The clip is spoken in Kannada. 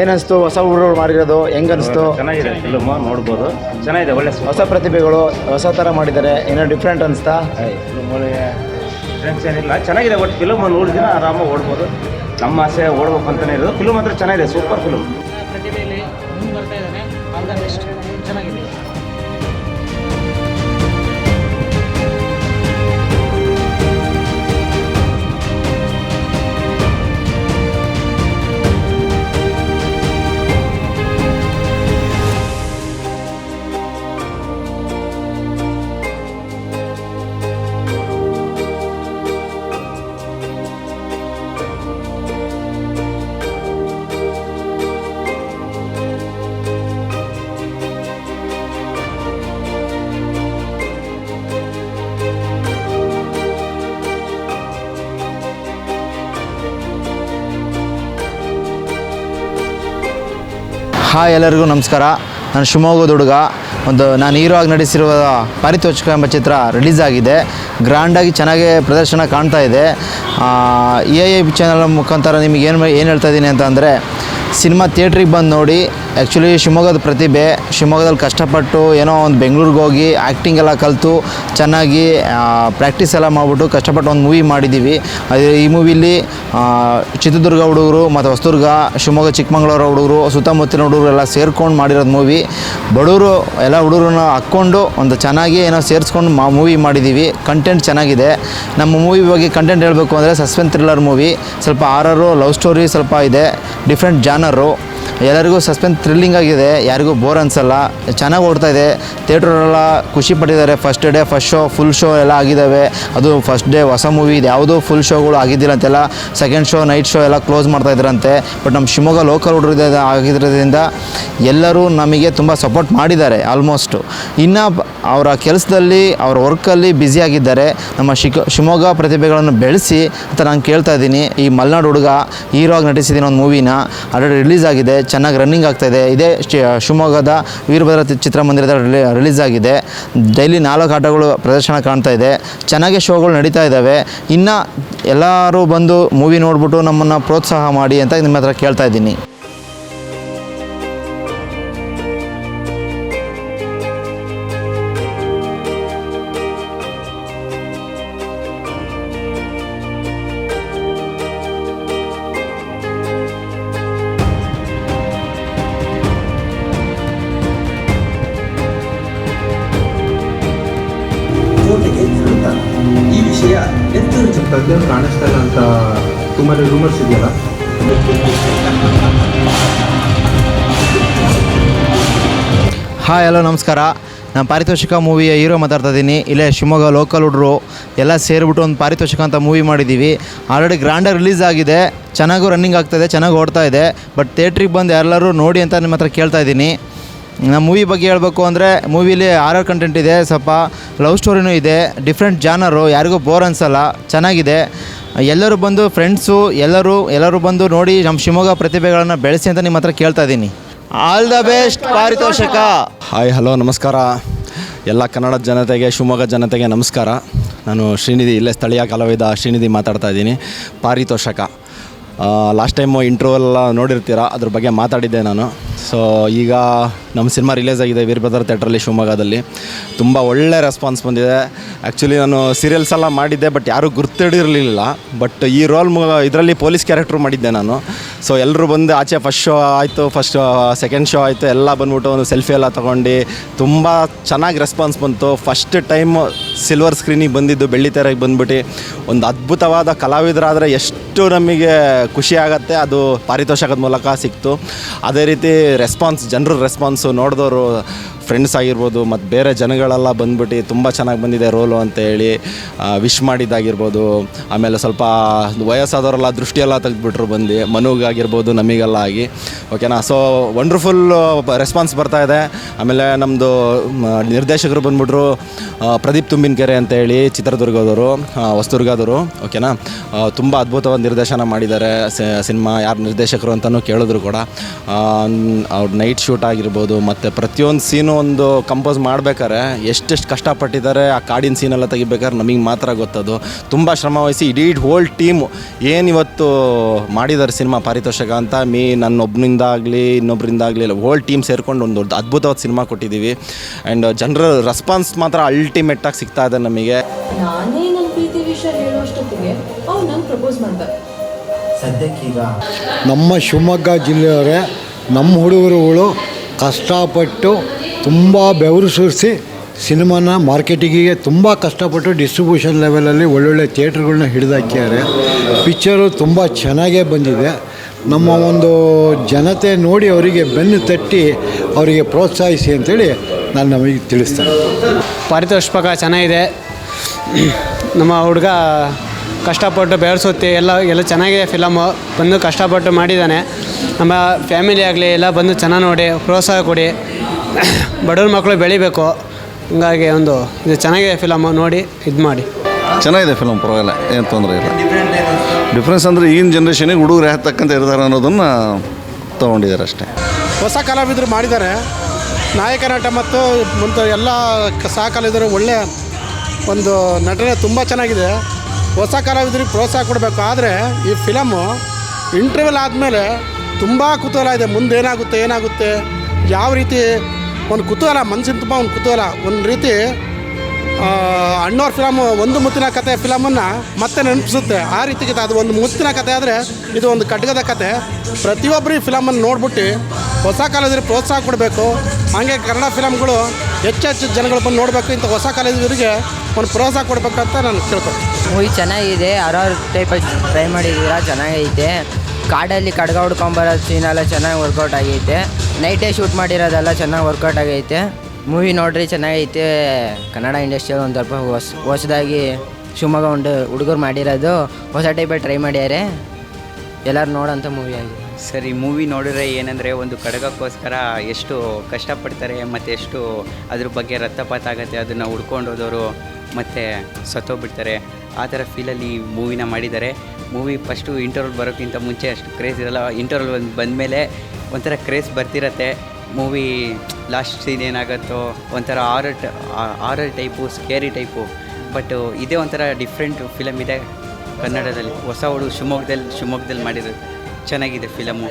ಏನಿಸ್ತು ಹೊಸ ಹುಡುಗರು ಮಾಡಿರೋದು ಹೆಂಗ್ ಅನಿಸ್ತು ಚೆನ್ನಾಗಿದೆ ಫಿಲ್ಮ್ ನೋಡ್ಬೋದು. ಚೆನ್ನಾಗಿದೆ ಒಳ್ಳೆ ಹೊಸ ಪ್ರತಿಭೆಗಳು ಹೊಸ ಥರ ಮಾಡಿದ್ದಾರೆ. ಏನೋ ಡಿಫ್ರೆಂಟ್ ಅನಿಸ್ತಾ? ಫ್ರೆಂಡ್ಸ್ ಏನಿಲ್ಲ. ಚೆನ್ನಾಗಿದೆ ಬಟ್ ಫಿಲಮ್ ನೂರು ದಿನ ಆರಾಮಾಗಿ ಓಡ್ಬೋದು. ನಮ್ಮ ಆಸೆ ಓಡ್ಬೇಕು ಅಂತಲೇ ಇರೋದು. ಫಿಲಮ್ ಮಾತ್ರ ಚೆನ್ನಾಗಿದೆ ಸೂಪರ್ ಫಿಲ್ಮ್ ಹಾಯ್ ಎಲ್ಲರಿಗೂ ನಮಸ್ಕಾರ. ನಾನು ಶಿವಮೊಗ್ಗದ ಹುಡುಗ. ಒಂದು ನಾನು ಹೀರೋ ಆಗಿ ನಟಿಸಿರುವ ಪಾರಿತೋಷಕ ಎಂಬ ಚಿತ್ರ ರಿಲೀಸ್ ಆಗಿದೆ. ಗ್ರ್ಯಾಂಡಾಗಿ ಚೆನ್ನಾಗಿ ಪ್ರದರ್ಶನ ಕಾಣ್ತಾ ಇದೆ. ಎ ಐ ಚಾನಲ್ ಮುಖಾಂತರ ನಿಮಗೆ ಏನು ಏನು ಹೇಳ್ತಾ ಇದ್ದೀನಿ ಅಂತ ಅಂದರೆ ಸಿನಿಮಾ ಥಿಯೇಟ್ರಿಗೆ ಬಂದು ನೋಡಿ ಆ್ಯಕ್ಚುಲಿ ಶಿವಮೊಗ್ಗದ ಪ್ರತಿಭೆ, ಶಿವಮೊಗ್ಗದಲ್ಲಿ ಕಷ್ಟಪಟ್ಟು ಏನೋ ಒಂದು ಬೆಂಗಳೂರಿಗೆ ಹೋಗಿ ಆ್ಯಕ್ಟಿಂಗ್ ಎಲ್ಲ ಕಲಿತು, ಚೆನ್ನಾಗಿ ಪ್ರಾಕ್ಟೀಸ್ ಎಲ್ಲ ಮಾಡಿಬಿಟ್ಟು ಕಷ್ಟಪಟ್ಟು ಒಂದು ಮೂವಿ ಮಾಡಿದ್ದೀವಿ. ಅದು ಈ ಮೂವಿಲಿ ಚಿತ್ರದುರ್ಗ ಹುಡುಗರು ಮತ್ತು ಹೊಸದುರ್ಗ, ಶಿವಮೊಗ್ಗ ಚಿಕ್ಕಮಗಳೂರು ಹುಡುಗರು, ಸುತ್ತಮುತ್ತಲಿನ ಹುಡುಗರು ಎಲ್ಲ ಸೇರ್ಕೊಂಡು ಮಾಡಿರೋದು ಮೂವಿ ಬಡವರು ಎಲ್ಲ ಹುಡುಗರನ್ನ ಹಾಕ್ಕೊಂಡು ಒಂದು ಚೆನ್ನಾಗಿ ಏನೋ ಸೇರಿಸ್ಕೊಂಡು ಮಾ ಮೂವಿ ಮಾಡಿದ್ದೀವಿ. ಕಂಟೆಂಟ್ ಚೆನ್ನಾಗಿದೆ. ನಮ್ಮ ಮೂವಿ ಬಗ್ಗೆ ಕಂಟೆಂಟ್ ಹೇಳಬೇಕು ಅಂದರೆ ಸಸ್ಪೆನ್ಸ್ ಥ್ರಿಲ್ಲರ್ ಮೂವಿ ಸ್ವಲ್ಪ ಆರರು ಲವ್ ಸ್ಟೋರಿ ಸ್ವಲ್ಪ ಇದೆ. ಡಿಫ್ರೆಂಟ್ ಜಾನರು ಎಲ್ಲರಿಗೂ ಸಸ್ಪೆನ್ಸ್ ಥ್ರಿಲ್ಲಿಂಗ್ ಆಗಿದೆ, ಯಾರಿಗೂ ಬೋರ್ ಅನಿಸಲ್ಲ. ಚೆನ್ನಾಗಿ ಓಡ್ತಾ ಇದೆ. ಥಿಯೇಟ್ರೆಲ್ಲ ಖುಷಿ ಪಟ್ಟಿದ್ದಾರೆ. First day first show full show ಎಲ್ಲ ಆಗಿದ್ದಾವೆ ಅದು ಫಸ್ಟ್ ಡೇ ಹೊಸ ಮೂವಿ ಇದು ಯಾವುದೂ ಫುಲ್ ಶೋಗಳು ಆಗಿದ್ದಿಲ್ಲ ಅಂತೆಲ್ಲ. ಸೆಕೆಂಡ್ ಶೋ ನೈಟ್ ಶೋ ಎಲ್ಲ ಕ್ಲೋಸ್ ಮಾಡ್ತಾ ಇದ್ರಂತೆ. ಬಟ್ ನಮ್ಮ ಶಿವಮೊಗ್ಗ ಲೋಕಲ್ ಹುಡುಗರು ಆಗಿರೋದ್ರಿಂದ ಎಲ್ಲರೂ ನಮಗೆ ತುಂಬ ಸಪೋರ್ಟ್ ಮಾಡಿದ್ದಾರೆ ಆಲ್ಮೋಸ್ಟು ಇನ್ನು ಅವರ ಕೆಲಸದಲ್ಲಿ, ಅವರ ವರ್ಕಲ್ಲಿ ಬ್ಯುಸಿಯಾಗಿದ್ದಾರೆ ನಮ್ಮ ಶಿಕ, ಶಿವಮೊಗ್ಗ ಪ್ರತಿಭೆಗಳನ್ನು ಬೆಳೆಸಿ ಅಂತ ನಾನು ಕೇಳ್ತಾ ಇದ್ದೀನಿ. ಈ ಮಲೆನಾಡು ಹುಡುಗ ಹೀರೋ ಆಗಿ ನಟಿಸಿದ್ದೀನಿ ಒಂದು ಮೂವಿನ ಆಲ್ರೆಡಿ ರಿಲೀಸ್ ಆಗಿದೆ. ಚೆನ್ನಾಗಿ ರನ್ನಿಂಗ್ ಆಗ್ತಾಯಿದೆ ಇದೇ. ಶಿ- ಶಿವಮೊಗ್ಗದ ವೀರಭದ್ರ ಚಿತ್ರಮಂದಿರದ ರಿಲೀ ರಿಲೀಸ್ ಆಗಿದೆ ಡೈಲಿ ನಾಲ್ಕು ಆಟಗಳು ಪ್ರದರ್ಶನ ಕಾಣ್ತಾ ಇದೆ. ಚೆನ್ನಾಗಿ ಶೋಗಳು ನಡೀತಾ ಇದ್ದಾವೆ. ಇನ್ನು ಎಲ್ಲರೂ ಬಂದು ಮೂವಿ ನೋಡ್ಬಿಟ್ಟು ನಮ್ಮನ್ನು ಪ್ರೋತ್ಸಾಹ ಮಾಡಿ ಅಂತ ನಿಮ್ಮ ಹತ್ರ ಕೇಳ್ತಾ ಇದ್ದೀನಿ. ತಂದೆ ಕಾಣಿಸ್ತಾ ಇಲ್ಲ ಅಂತ ತುಂಬಾ ರೂಮರ್ಸ್ ಇದೆಯಲ್ಲ? ಹಾಯ್ ಹಲೋ ನಮಸ್ಕಾರ. ನಾನು ಪಾರಿತೋಷಿಕ ಮೂವಿಯ ಹೀರೋ ಮಾತಾಡ್ತಾ ಇದ್ದೀನಿ. ಇಲ್ಲೇ ಶಿವಮೊಗ್ಗ ಲೋಕಲ್ ಹುಡ್ರು ಎಲ್ಲ ಸೇರಿಬಿಟ್ಟು ಒಂದು ಪಾರಿತೋಷಿಕ ಅಂತ ಮೂವಿ ಮಾಡಿದ್ದೀವಿ ಆಲ್ರೆಡಿ ಗ್ರ್ಯಾಂಡಾಗಿ ರಿಲೀಸ್ ಆಗಿದೆ. ಚೆನ್ನಾಗೂ ರನ್ನಿಂಗ್ ಆಗ್ತಾಯಿದೆ ಚೆನ್ನಾಗಿ ಓಡ್ತಾ ಇದೆ. ಬಟ್ ಥಿಯೇಟ್ರಿಗೆ ಬಂದು ಎಲ್ಲರೂ ನೋಡಿ ಅಂತ ನಿಮ್ಮ ಹತ್ರ ಕೇಳ್ತಾ ಇದ್ದೀನಿ. ನಮ್ಮ ಮೂವಿ ಬಗ್ಗೆ ಹೇಳಬೇಕು ಅಂದರೆ ಮೂವಿಲಿ ಆರ್ ಕಂಟೆಂಟ್ ಇದೆ, ಸ್ವಲ್ಪ ಲವ್ ಸ್ಟೋರಿನೂ ಇದೆ ಡಿಫ್ರೆಂಟ್ ಜಾನರು ಯಾರಿಗೂ ಬೋರ್ ಅನ್ಸಲ್ಲ, ಚೆನ್ನಾಗಿದೆ. ಎಲ್ಲರೂ ಬಂದು ಫ್ರೆಂಡ್ಸು ಎಲ್ಲರೂ ಎಲ್ಲರೂ ಬಂದು ನೋಡಿ ನಮ್ಮ ಶಿವಮೊಗ್ಗ ಪ್ರತಿಭೆಗಳನ್ನು ಬೆಳೆಸಿ ಅಂತ ನಿಮ್ಮ ಹತ್ರ ಕೇಳ್ತಾ ಇದ್ದೀನಿ ಆಲ್ ದ ಬೆಸ್ಟ್ ಪಾರಿತೋಷಕ! ಹಾಯ್ ಹಲೋ ನಮಸ್ಕಾರ. ಎಲ್ಲ ಕನ್ನಡ ಜನತೆಗೆ, ಶಿವಮೊಗ್ಗ ಜನತೆಗೆ ನಮಸ್ಕಾರ. ನಾನು ಶ್ರೀನಿಧಿ, ಇಲ್ಲೇ ಸ್ಥಳೀಯ ಕಲಾವಿದ ಶ್ರೀನಿಧಿ ಮಾತಾಡ್ತಾ ಇದ್ದೀನಿ. ಪಾರಿತೋಷಕ. ಲಾಸ್ಟ್ ಟೈಮು ಇಂಟ್ರೋ ಎಲ್ಲ ನೋಡಿರ್ತೀರ? ಅದ್ರ ಬಗ್ಗೆ ಮಾತಾಡಿದ್ದೆ ನಾನು. ಸೊ ಈಗ ನಮ್ಮ ಸಿನಿಮಾ ರಿಲೀಸ್ ಆಗಿದೆ ವೀರಭದ್ರ ಥಿಯೇಟ್ರಲ್ಲಿ ಶಿವಮೊಗ್ಗದಲ್ಲಿ. ತುಂಬ ಒಳ್ಳೆ ರೆಸ್ಪಾನ್ಸ್ ಬಂದಿದೆ. ಆ್ಯಕ್ಚುಲಿ ನಾನು ಸೀರಿಯಲ್ಸ್ ಎಲ್ಲ ಮಾಡಿದ್ದೆ ಬಟ್ ಯಾರೂ ಗುರ್ತಿಡಿರಲಿಲ್ಲ ಬಟ್ ಈ ರೋಲ್ ಇದರಲ್ಲಿ ಪೊಲೀಸ್ ಕ್ಯಾರೆಕ್ಟ್ರು ಮಾಡಿದ್ದೆ ನಾನು. ಸೊ ಎಲ್ಲರೂ ಬಂದು ಆಚೆ ಫಸ್ಟ್ ಶೋ ಆಯಿತು ಫಸ್ಟ್ ಸೆಕೆಂಡ್ ಶೋ ಆಯಿತು, ಎಲ್ಲ ಬಂದ್ಬಿಟ್ಟು ಒಂದು ಸೆಲ್ಫಿ ಎಲ್ಲ ತೊಗೊಂಡು ತುಂಬ ಚೆನ್ನಾಗಿ ರೆಸ್ಪಾನ್ಸ್ ಬಂತು. ಫಸ್ಟ್ ಟೈಮ್ ಸಿಲ್ವರ್ ಸ್ಕ್ರೀನಿಗೆ ಬಂದಿದ್ದು ಬೆಳ್ಳಿ ತೆರೆಗೆ ಬಂದ್ಬಿಟ್ಟು ಒಂದು ಅದ್ಭುತವಾದ ಕಲಾವಿದರಾದರೆ ಎಷ್ಟು ನಮಗೆ ಖುಷಿ ಆಗುತ್ತೆ, ಅದು ಪಾರಿತೋಷಕದ ಮೂಲಕ ಸಿಕ್ತು. ಅದೇ ರೀತಿ ರೆಸ್ಪಾನ್ಸ್ ಜನರ ರೆಸ್ಪಾನ್ಸು ನೋಡಿದವರು ಫ್ರೆಂಡ್ಸ್ ಆಗಿರ್ಬೋದು ಮತ್ತು ಬೇರೆ ಜನಗಳೆಲ್ಲ ಬಂದ್ಬಿಟ್ಟು ತುಂಬ ಚೆನ್ನಾಗಿ ಬಂದಿದೆ ರೋಲು ಅಂತ ಹೇಳಿ ವಿಶ್ ಮಾಡಿದ್ದಾಗಿರ್ಬೋದು. ಆಮೇಲೆ ಸ್ವಲ್ಪ ವಯಸ್ಸಾದವರೆಲ್ಲ ದೃಷ್ಟಿಯೆಲ್ಲ ತೆಗೆದುಬಿಟ್ರು ಬಂದು ಮನುಗಾಗಿರ್ಬೋದು ನಮಗೆಲ್ಲ ಆಗಿ. ಓಕೆನಾ ಸೊ ವಂಡ್ರ್ಫುಲ್ ರೆಸ್ಪಾನ್ಸ್ ಬರ್ತಾ ಇದೆ. ಆಮೇಲೆ ನಮ್ಮದು ನಿರ್ದೇಶಕರು ಬಂದ್ಬಿಟ್ರು ಪ್ರದೀಪ್ ತುಂಬಿನಕೆರೆ ಅಂತ ಹೇಳಿ, ಚಿತ್ರದುರ್ಗದವರು ಹೊಸದುರ್ಗದವರು. ಓಕೆನಾ ತುಂಬ ಅದ್ಭುತವಾದ ನಿರ್ದೇಶನ ಮಾಡಿದ್ದಾರೆ. ಸಿನಿಮಾ ಯಾರು ನಿರ್ದೇಶಕರು ಅಂತಲೂ ಕೇಳಿದ್ರು ಕೂಡ. ಅವ್ರ ನೈಟ್ ಶೂಟ್ ಆಗಿರ್ಬೋದು, ಮತ್ತು ಪ್ರತಿಯೊಂದು ಸೀನು ಒಂದು ಕಂಪೋಸ್ ಮಾಡ್ಬೇಕಾದ್ರೆ ಎಷ್ಟೆಷ್ಟು ಕಷ್ಟಪಟ್ಟಿದ್ದಾರೆ ಆ ಕಾಡಿನ ಸೀನೆಲ್ಲ ತೆಗಿಬೇಕಾದ್ರೆ ನಮಗೆ ಮಾತ್ರ ಗೊತ್ತದು. ತುಂಬ ಶ್ರಮ ವಹಿಸಿ ಇಡೀ ಹೋಲ್ ಟೀಮ್ ಏನು ಇವತ್ತು ಮಾಡಿದ್ದಾರೆ ಸಿನಿಮಾ ಪಾರಿತೋಷಕ ಅಂತ ಮೀ ನನ್ನೊಬ್ಬನಿಂದಾಗಲಿ ಆಗಲಿ ಇನ್ನೊಬ್ಬರಿಂದ ಆಗಲಿ ಇಲ್ಲ ಹೋಲ್ ಟೀಮ್ ಸೇರಿಕೊಂಡು ಒಂದು ದೊಡ್ಡ ಅದ್ಭುತವಾದ ಸಿನಿಮಾ ಕೊಟ್ಟಿದ್ದೀವಿ ಆ್ಯಂಡ್ ಜನರ ರೆಸ್ಪಾನ್ಸ್ ಮಾತ್ರ ಅಲ್ಟಿಮೇಟಾಗಿ ಸಿಗ್ತಾ ಇದೆ ನಮಗೆ. ನಾನೇ ನನ್ನ ಪ್ರೀತಿ ವಿಷಯ ಹೇಳೋಷ್ಟೊತ್ತಿಗೆ ಅವ್ನು ನಂಗೆ ಪ್ರಪೋಸ್ ಮಾಡ್ದ ನಮ್ಮ ಶಿವಮೊಗ್ಗ ಜಿಲ್ಲೆಯವರೇ ನಮ್ಮ ಹುಡುಗರುಗಳು ಕಷ್ಟಪಟ್ಟು ತುಂಬ ಬೆವರು ಸುರಿಸಿ ಸಿನಿಮಾನ ಮಾರ್ಕೆಟಿಂಗಿಗೆ ತುಂಬ ಕಷ್ಟಪಟ್ಟು ಡಿಸ್ಟ್ರಿಬ್ಯೂಷನ್ ಲೆವೆಲಲ್ಲಿ ಒಳ್ಳೊಳ್ಳೆ ಥಿಯೇಟ್ರ್ಗಳನ್ನ ಹಿಡಿದಾಕ್ಯಾರೆ. ಪಿಕ್ಚರು ತುಂಬ ಚೆನ್ನಾಗೇ ಬಂದಿದೆ. ನಮ್ಮ ಒಂದು ಜನತೆ ನೋಡಿ ಅವರಿಗೆ ಬೆನ್ನು ತಟ್ಟಿ ಅವರಿಗೆ ಪ್ರೋತ್ಸಾಹಿಸಿ ಅಂತೇಳಿ ನಾನು ನಮಗೆ ತಿಳಿಸ್ತೇನೆ. ಪಾರಿತೋಷಕ ಚೆನ್ನಾಗಿದೆ. ನಮ್ಮ ಹುಡುಗ ಕಷ್ಟಪಟ್ಟು ಬೆಳೆಸುತ್ತೆ ಎಲ್ಲ ಎಲ್ಲ ಚೆನ್ನಾಗಿದೆ ಫಿಲಮು ಬಂದು ಕಷ್ಟಪಟ್ಟು ಮಾಡಿದ್ದಾನೆ. ನಮ್ಮ ಫ್ಯಾಮಿಲಿ ಆಗಲಿ ಎಲ್ಲ ಬಂದು ಚೆನ್ನಾಗಿ ನೋಡಿ ಪ್ರೋತ್ಸಾಹ ಕೊಡಿ. ಬಡವ್ರ ಮಕ್ಕಳು ಬೆಳಿಬೇಕು. ಹಂಗಾಗಿ ಒಂದು ಇದು ಚೆನ್ನಾಗಿದೆ ಫಿಲಮು ನೋಡಿ ಇದು ಮಾಡಿ. ಚೆನ್ನಾಗಿದೆ ಫಿಲಮ್ ಪರವಾಗಿಲ್ಲ ಏನು ತೊಂದರೆ ಇಲ್ಲ. ಡಿಫ್ರೆನ್ಸ್ ಅಂದರೆ ಈಗಿನ ಜನ್ರೇಷನಿಗೆ ಹುಡುಗರು ಯಾವ ತಕ್ಕಂತ ಇರ್ತಾರೆ ಅನ್ನೋದನ್ನು ತೊಗೊಂಡಿದ್ದಾರೆ ಅಷ್ಟೇ. ಹೊಸ ಕಲಾವಿದರು ಮಾಡಿದ್ದಾರೆ. ನಾಯಕ ನಟ ಮತ್ತು ಮುಂತ ಎಲ್ಲ ಸಹ ಕಲಾವಿದರು ಒಳ್ಳೆಯ ಒಂದು ನಟನೆ ತುಂಬ ಚೆನ್ನಾಗಿದೆ. ಹೊಸ ಕಲಾವಿದರಿಗೆ ಪ್ರೋತ್ಸಾಹ ಕೊಡಬೇಕು. ಆದರೆ ಈ ಫಿಲಮು ಇಂಟರ್ವ್ಯೂಲ್ ಆದಮೇಲೆ ತುಂಬ ಕುತೂಹಲ ಇದೆ. ಮುಂದೆ ಏನಾಗುತ್ತೆ ಏನಾಗುತ್ತೆ, ಯಾವ ರೀತಿ ಒಂದು ಕುತೂಹಲ ಮನಸ್ಸಿನ ತುಂಬ ಒಂದು ಕುತೂಹಲ. ಒಂದು ರೀತಿ ಅಣ್ಣವ್ರ ಫಿಲಮು ಒಂದು ಮುತ್ತಿನ ಕತೆ ಫಿಲಮನ್ನು ಮತ್ತೆ ನೆನಪಿಸುತ್ತೆ. ಆ ರೀತಿಗೆ ಅದು ಒಂದು ಮುತ್ತಿನ ಕತೆ ಆದರೆ ಇದು ಒಂದು ಖಡ್ಗದ ಕತೆ ಪ್ರತಿಯೊಬ್ಬರು ಈ ಫಿಲಮನ್ನು ನೋಡ್ಬಿಟ್ಟು ಹೊಸ ಕಾಲೇಜರಿಗೆ ಪ್ರೋತ್ಸಾಹ ಕೊಡಬೇಕು. ಹಾಗೆ ಕನ್ನಡ ಫಿಲಮ್ಗಳು ಹೆಚ್ಚು ಹೆಚ್ಚು ಜನಗಳು ಬಂದು ನೋಡಬೇಕು. ಇಂಥ ಹೊಸ ಕಾಲೇಜರಿಗೆ ಒಂದು ಪ್ರೋತ್ಸಾಹ ಕೊಡಬೇಕು ಅಂತ ನಾನು ತಿಳ್ಕೊತೀನಿ ಮೂವಿ ಚೆನ್ನಾಗಿದೆ, ಹರಾರ್ ಟೈಪಲ್ಲಿ ಟ್ರೈ ಮಾಡಿದ್ದೀರಾ, ಚೆನ್ನಾಗೈತೆ. ಕಾಡಲ್ಲಿ ಕಡ್ಗ ಹುಡ್ಕೊಂಬರೋ ಸೀನ್ ಎಲ್ಲ ಚೆನ್ನಾಗಿ ವರ್ಕೌಟ್ ಆಗೈತೆ. ನೈಟೇ ಶೂಟ್ ಮಾಡಿರೋದೆಲ್ಲ ಚೆನ್ನಾಗಿ ವರ್ಕೌಟ್ ಆಗೈತೆ. ಮೂವಿ ನೋಡ್ರಿ, ಚೆನ್ನಾಗೈತೆ. ಕನ್ನಡ ಇಂಡಸ್ಟ್ರಿಯಲ್ಲಿ ಒಂದು ಸ್ವಲ್ಪ ಹೊಸ, ಹೊಸದಾಗಿ ಶಿವಮೊಗ್ಗ ಉಂಡು ಹುಡುಗರು ಮಾಡಿರೋದು, ಹೊಸ ಟೈಪಲ್ಲಿ ಟ್ರೈ ಮಾಡ್ಯಾರೆ. ಎಲ್ಲರೂ ನೋಡೋಂಥ ಮೂವಿ ಆಗಿದೆ. ಸರಿ ಮೂವಿ ನೋಡಿದ್ರೆ ಏನಂದರೆ ಒಂದು ಕಡಗಕ್ಕೋಸ್ಕರ ಎಷ್ಟು ಕಷ್ಟಪಡ್ತಾರೆ ಮತ್ತು ಎಷ್ಟು ಅದ್ರ ಬಗ್ಗೆ ರಕ್ತಪಾತ ಆಗುತ್ತೆ, ಅದನ್ನು ಹುಡ್ಕೊಂಡು ಹೋದವರು ಮತ್ತು ಸತ್ತೋಗ್ಬಿಡ್ತಾರೆ. ಆ ಥರ ಫೀಲಲ್ಲಿ ಮೂವಿನ ಮಾಡಿದ್ದಾರೆ. ಮೂವಿ ಫಸ್ಟು ಇಂಟರ್ವಲ್ ಬರೋಕ್ಕಿಂತ ಮುಂಚೆ ಅಷ್ಟು ಕ್ರೇಜ್ ಇರಲ್ಲ. ಇಂಟರ್ವಲ್ ಬಂದು, ಬಂದಮೇಲೆ ಒಂಥರ ಕ್ರೇಜ್ ಬರ್ತಿರತ್ತೆ. ಮೂವಿ ಲಾಸ್ಟ್ ಸೀನ್ ಏನಾಗುತ್ತೋ, ಒಂಥರ horror horror type scary type but ಇದೇ ಒಂಥರ ಡಿಫ್ರೆಂಟ್ ಫಿಲಮ್ ಇದೆ ಕನ್ನಡದಲ್ಲಿ. ಹೊಸ ಹುಡುಗ ಶಿವಮೊಗ್ಗದಲ್ಲಿ ಶಿವಮೊಗ್ಗದಲ್ಲಿ ಮಾಡಿರೋದು ಚೆನ್ನಾಗಿದೆ ಫಿಲಮು